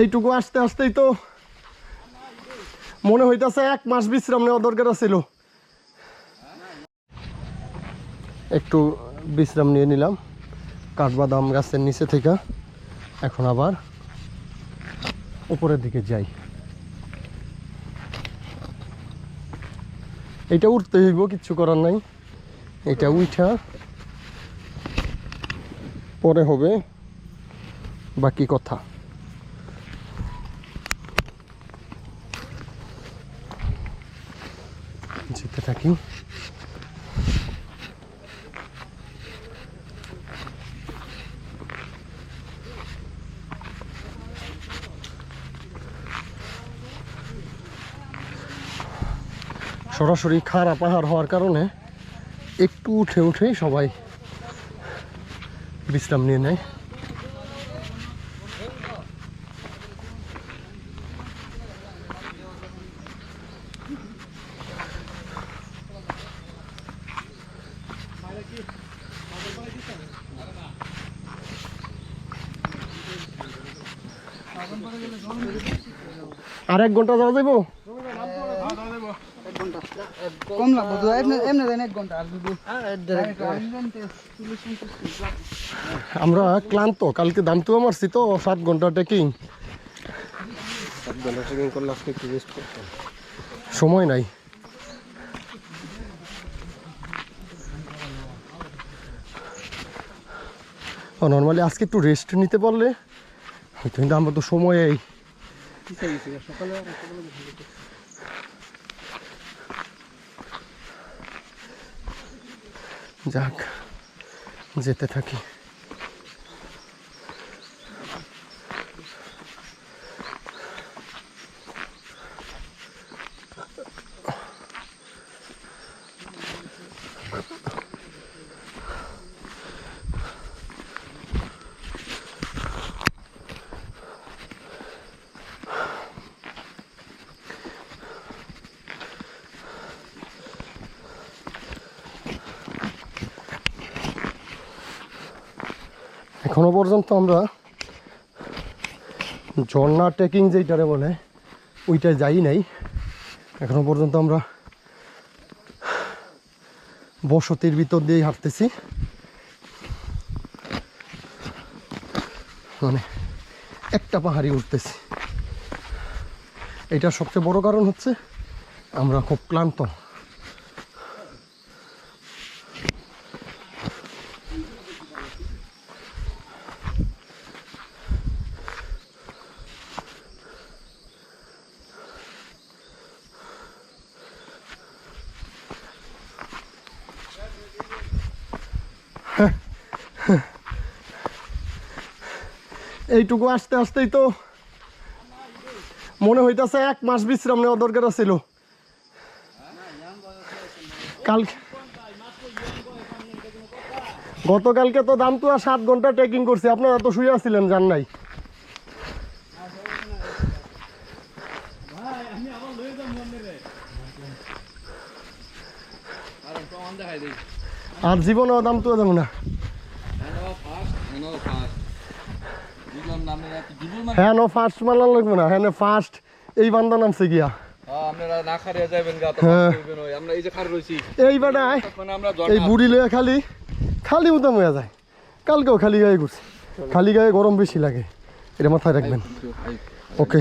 এইটুকু আসতে আসতেই তো মনে হইতাছে এক মাস বিশ্রাম নেওয়া দরকার ছিল একটু বিশ্রাম নিয়ে নিলাম। কাঠবাদাম গাছের নিচে থেকে এখন আবার উপরের দিকে যাই। এটা উঠতে হইব, কিচ্ছু করার নাই। এটা উঠা পরে হবে বাকি কথা। যেতে থাকি। সরাসরি খাড়া পাহাড় হওয়ার কারণে একটু উঠে উঠেই সবাই বিশ্রাম নিয়ে নেয়। আর এক ঘণ্টা যাওয়া যাব কম লাগবো তো এমনি দেন এক ঘণ্টা। আমরা ক্লান্ত কালকে দামতো মারছি তো সাত ঘণ্টা ট্রেকিং সময় নাই। নর্মালি আজকে একটু রেস্ট নিতে পারলে কিন্তু আমরা তো সময়েই। যাক যেতে থাকি। এখনও পর্যন্ত আমরা ঝর্ণা ট্রেকিং যেইটারে বলে ওইটায় যাই নাই। এখনও পর্যন্ত আমরা বসতির ভিতর দিয়েই হাঁটতেছি। মানে একটা পাহাড়ি উঠতেছি। এটার সবচেয়ে বড় কারণ হচ্ছে আমরা খুব ক্লান্ত। এইটুকু আসতে আসতেই তো মনে হইতেছে এক মাস বিশ্রাম নেওয়া দরকার ছিল কাল গতকালকে তো দাম তো সাত ঘণ্টা ট্রেকিং করছি, আপনারা তো শুয়ে আসছিলেন জান নাই। আর জীবনেও দাম তো যাব না। হ্যাঁ নো ফার্স্ট মালা লাগবে না। হ্যাঁ ফার্স্ট এই বান্দা নামছে গিয়া। হ্যাঁ। এই যে খার রইছি বেটায় এই বুড়ি লয়ে খালি খালি উদাম হয়ে যায়। কালকেও খালি গায়ে ঘুরছি। খালি গায়ে গরম বেশি লাগে। এটা মাথায় রাখবেন। ওকে